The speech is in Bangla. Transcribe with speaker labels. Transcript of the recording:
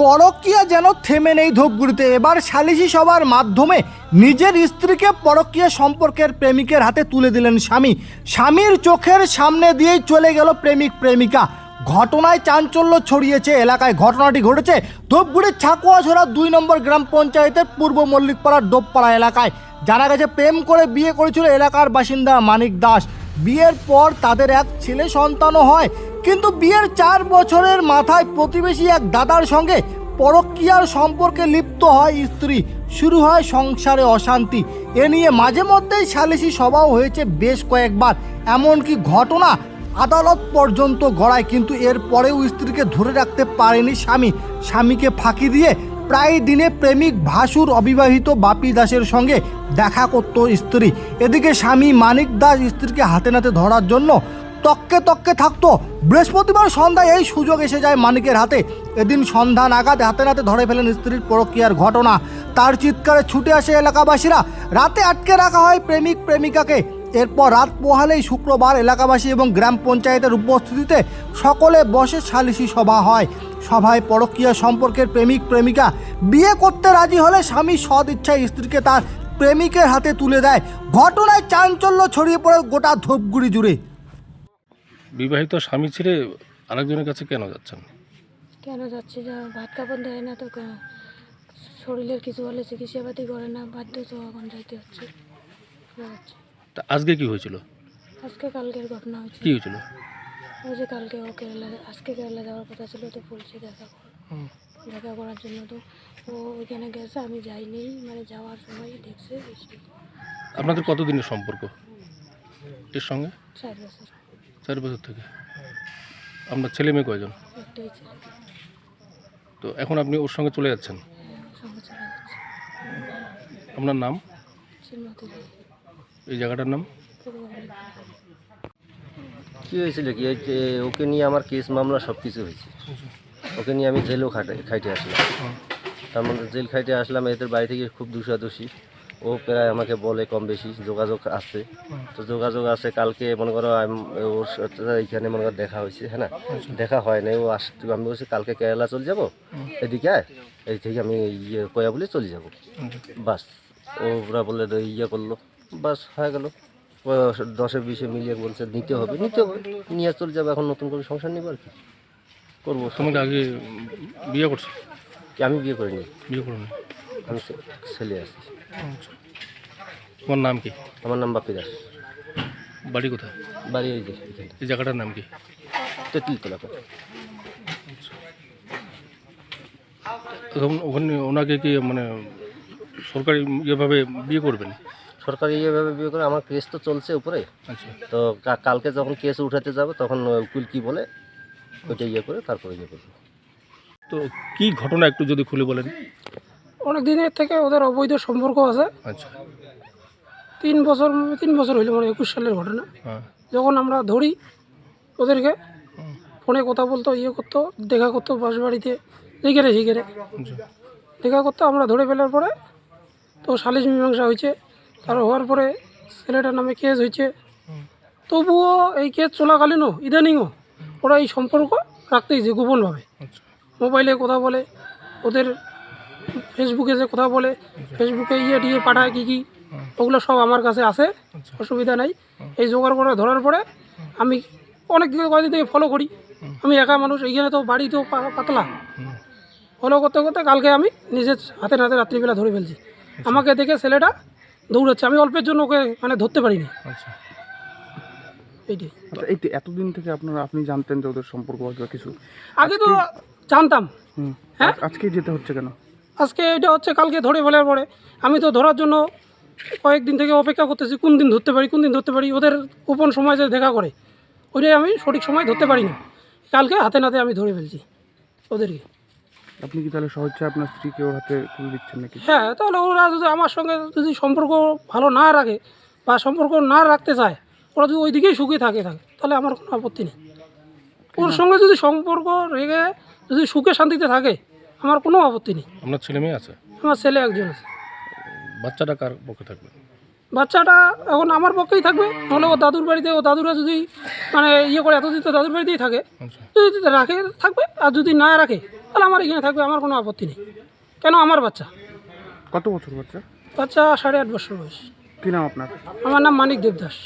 Speaker 1: পরকীয়া যেন থেমে নেই ধূপগুড়িতে। এবার সালিশি সভার মাধ্যমে নিজের স্ত্রীকে পরকীয়া সম্পর্কের প্রেমিকের হাতে তুলে দিলেন স্বামী। স্বামীর চোখের সামনে দিয়েই চলে গেল প্রেমিক প্রেমিকা। ঘটনায় চাঞ্চল্য ছড়িয়েছে, এলাকায় ঘটনাটি ঘটেছে ধূপগুড়ির ছাকুয়াঝোড়া দুই নম্বর গ্রাম পঞ্চায়েতের পূর্ব মল্লিকপাড়ার ডোবপাড়া এলাকায়। জানা গেছে, প্রেম করে বিয়ে করেছিল এলাকার বাসিন্দা মানিক দাস। বিয়ের পর তাদের এক ছেলে সন্তানও হয়। কিন্তু বিয়ের চার বছরের মাথায় প্রতিবেশী এক দাদার সঙ্গে পরকীয়ার সম্পর্কে লিপ্ত হয় স্ত্রী। শুরু হয় সংসারে অশান্তি। এ নিয়ে মাঝে মধ্যেই সালিশি সভাও হয়েছে বেশ কয়েকবার। এমনকি ঘটনা আদালত পর্যন্ত গড়ায়, কিন্তু এর পরেও স্ত্রীকে ধরে রাখতে পারেনি স্বামী। স্বামীকে ফাঁকি দিয়ে প্রায় দিনে প্রেমিক ভাসুর অবিবাহিত বাপি দাসের সঙ্গে দেখা করত স্ত্রী। এদিকে স্বামী মানিক দাস স্ত্রীকে হাতে নাতে ধরার জন্য তককে তককে থাকতো। বৃহস্পতিবার সন্ধ্যায় এই সুযোগ এসে যায় মানিকের হাতে। এদিন সন্ধ্যা নাগাদ হাতে নাতে ধরে ফেলেন স্ত্রীর পরকীয়ার ঘটনা। তার চিৎকারে ছুটে আসে এলাকাবাসীরা। রাতে আটকে রাখা হয় প্রেমিক প্রেমিকাকে। এরপর রাত পোহালেই শুক্রবার এলাকাবাসী এবং গ্রাম পঞ্চায়েতের উপস্থিতিতে সকলে বসে সালিশি সভা হয়। সভায় পরকীয়া সম্পর্কের প্রেমিক প্রেমিকা বিয়ে করতে রাজি হলে স্বামী সদ ইচ্ছায় স্ত্রীকে তার প্রেমিকের হাতে তুলে দেয়। ঘটনায় চাঞ্চল্য ছড়িয়ে পড়ে গোটা ধূপগুড়ি জুড়ে।
Speaker 2: বিবাহিত স্বামী ছেড়ে আরেকজনের কাছে কেন যাচ্ছেন?
Speaker 3: কেন যাচ্ছে? যা ভাত কাপড় দেয় না তো শরীরের কিছু হলে চিকিৎসাপাতি করে না বাধ্য তো এখন যাইতে হচ্ছে।
Speaker 2: তা আজকে কি হয়েছিল?
Speaker 3: আজকে কালকের ঘটনা হয়েছে।
Speaker 2: কি হয়েছিল?
Speaker 3: ওই যে কালকে ও কেরালা আজকে কেরালা যাওয়ার কথা ছিল তো বলছে দেখা দেখা করার জন্য তো। ও ওইখানে গেছে আমি যাইনি মানে যাওয়ার সময় দেখছে।
Speaker 2: আপনাদের কতদিনের সম্পর্ক? এর সঙ্গে?
Speaker 3: চার বছর।
Speaker 2: চার বছর থেকে। আপনার ছেলে মেয়ে কয়জন? তো এখন আপনি ওর সঙ্গে চলে যাচ্ছেন?
Speaker 3: হ্যাঁ,
Speaker 2: আপনার নাম? এই জায়গাটার নাম।
Speaker 4: কী হয়েছিল কি? এই যে ওকে নিয়ে আমার কেস মামলা সব কিছু হয়েছে। ওকে নিয়ে আমি জেলও খাটে খাইটে আসলাম। তার মধ্যে জেল খাইটে আসলাম এদের বাড়ি থেকে খুব দুষাদুষি ও প্রায় আমাকে বলে কম বেশি যোগাযোগ আছে। তো যোগাযোগ আছে কালকে মনে করো আম- ওর সাথে এইখানে মনে করো দেখা হয়েছে হ্যাঁ না? দেখা হয় নাই ও আস আমি বলছি কালকে কেরালা চলে যাব? এদিকে আয় এই থেকে আমি ইয়ে কয়া বলে চলে যাব। বাস ওরা বলে ইয়ে করল বাস হয়ে গেল। দশে বিশে মিলিয়ে বলছে নিতে হবে নিতে হবে নিয়ে চলে যাবে এখন নতুন করে সংসার নিব আর কি। করব।
Speaker 2: তোমাকে আগে বিয়ে করছ?
Speaker 4: আমি বিয়ে করিনি।
Speaker 2: বিয়ে করো
Speaker 4: আমি ছেলে আছি।
Speaker 2: তোমার নাম কি?
Speaker 4: আমার নাম বাপি দাস।
Speaker 2: বাড়ি কোথায়?
Speaker 4: বাড়ি এই যে এখানে।
Speaker 2: এই জায়গাটার নাম কি?
Speaker 4: তেঁতুল তোলা করে
Speaker 2: তখন ওখানে ওনাকে কি মানে সরকারি ইয়েভাবে বিয়ে করবেন?
Speaker 4: সরকারি এইভাবে বিয়ে করে আমার কেস তো চলছে উপরে।
Speaker 2: আচ্ছা।
Speaker 4: তো কা- কালকে যখন কেস উঠাতে যাবে তখন উকিল কি বলে ওইটা ইয়ে করে তারপরে ইয়ে করব।
Speaker 2: তো কি ঘটনা একটু যদি খুলে বলেন?
Speaker 3: অনেক দিনের থেকে ওদের অবৈধ সম্পর্ক আছে।
Speaker 2: আচ্ছা।
Speaker 3: তিন বছর তিন বছর হইল মানে একুশ সালের ঘটনা।
Speaker 2: হ্যাঁ।
Speaker 3: যখন আমরা ধরি ওদেরকে ফোনে কথা বলতো ইয়ে করতো দেখা করতো বাস বাড়িতে যেখানে সেখানে
Speaker 2: আচ্ছা।
Speaker 3: দেখা করতো আমরা ধরে ফেলার পরে তো সালিশ মীমাংসা হয়েছে। তার হওয়ার পরে ছেলেটার নামে কেস হয়েছে। তবুও এই কেস চলাকালীনও ইদানিংও ওরা এই সম্পর্ক রাখতেইছে গোপনভাবে।
Speaker 2: আচ্ছা।
Speaker 3: মোবাইলে কথা বলে ওদের ফেসবুকে যে কথা বলে ফেসবুকে ইয়ে টিয়ে পাঠায় কী কী ওগুলো সব আমার কাছে আছে অসুবিধা নাই। এই জোগাড় করে ধরার পরে আমি অনেক দিন কয়েকদিন থেকে ফলো করি। আমি একা মানুষ এইখানে তো বাড়ি তো পাতলা। ফলো করতে করতে কালকে আমি নিজের হাতে হাতে রাত্রিবেলা ধরে ফেলছি। আমাকে দেখে ছেলেটা দৌড়াচ্ছে। আমি অল্পের জন্য ওকে মানে ধরতে পারিনি।
Speaker 2: আচ্ছা।
Speaker 5: আচ্ছা এই তো এতদিন থেকে আপনারা আপনি জানতেন যে ওদের সম্পর্ক বা কিছু?
Speaker 3: আগে তো জানতাম। হ্যাঁ?
Speaker 5: আজকে যেতে হচ্ছে কেন?
Speaker 3: আজকে এটা হচ্ছে কালকে ধরে ফেলার পরে। আমি তো ধরার জন্য কয়েকদিন থেকে অপেক্ষা করতেছি কোন দিন ধরতে পারি কোন দিন ধরতে পারি ওদের গোপন সময় যে দেখা করে ওইটাই আমি সঠিক সময় ধরতে পারি না। কালকে হাতে নাতে আমি ধরে ফেলছি ওদেরকে।
Speaker 5: আপনি কি তাহলে সহজে আপনার স্ত্রীকে ওর হাতে তুলে দিচ্ছেন নাকি?
Speaker 3: হ্যাঁ তাহলে ওরা যদি আমার সঙ্গে যদি সম্পর্ক ভালো না রাখে বা সম্পর্ক না রাখতে চায় ওরা যদি ওই দিকেই সুখী থাকে থাকে তাহলে আমার কোনো আপত্তি নেই। ওর সঙ্গে যদি সম্পর্ক রেখে যদি সুখে শান্তিতে থাকে আমার কোনো আপত্তি নেই।
Speaker 2: আপনার ছেলে মেয়ে আছে?
Speaker 3: আমার ছেলে একজন আছে।
Speaker 2: বাচ্চাটা কার পক্ষে থাকবে?
Speaker 3: বাচ্চাটা এখন আমার পক্ষেই থাকবে। নাহলে ও দাদুর বাড়িতে ও দাদুরা যদি মানে ইয়ে করে এতদিন তো দাদুর বাড়িতেই থাকে।
Speaker 2: আচ্ছা।
Speaker 3: যদি রাখে থাকবে। আর যদি না রাখে তাহলে আমার এখানে থাকবে। আমার কোনো আপত্তি নেই। কেন? আমার বাচ্চা।
Speaker 5: কত বছর বাচ্চা?
Speaker 3: বাচ্চা সাড়ে আট বছর বয়স।
Speaker 5: কি নাম আপনার?
Speaker 3: আমার নাম মানিক দেবদাস।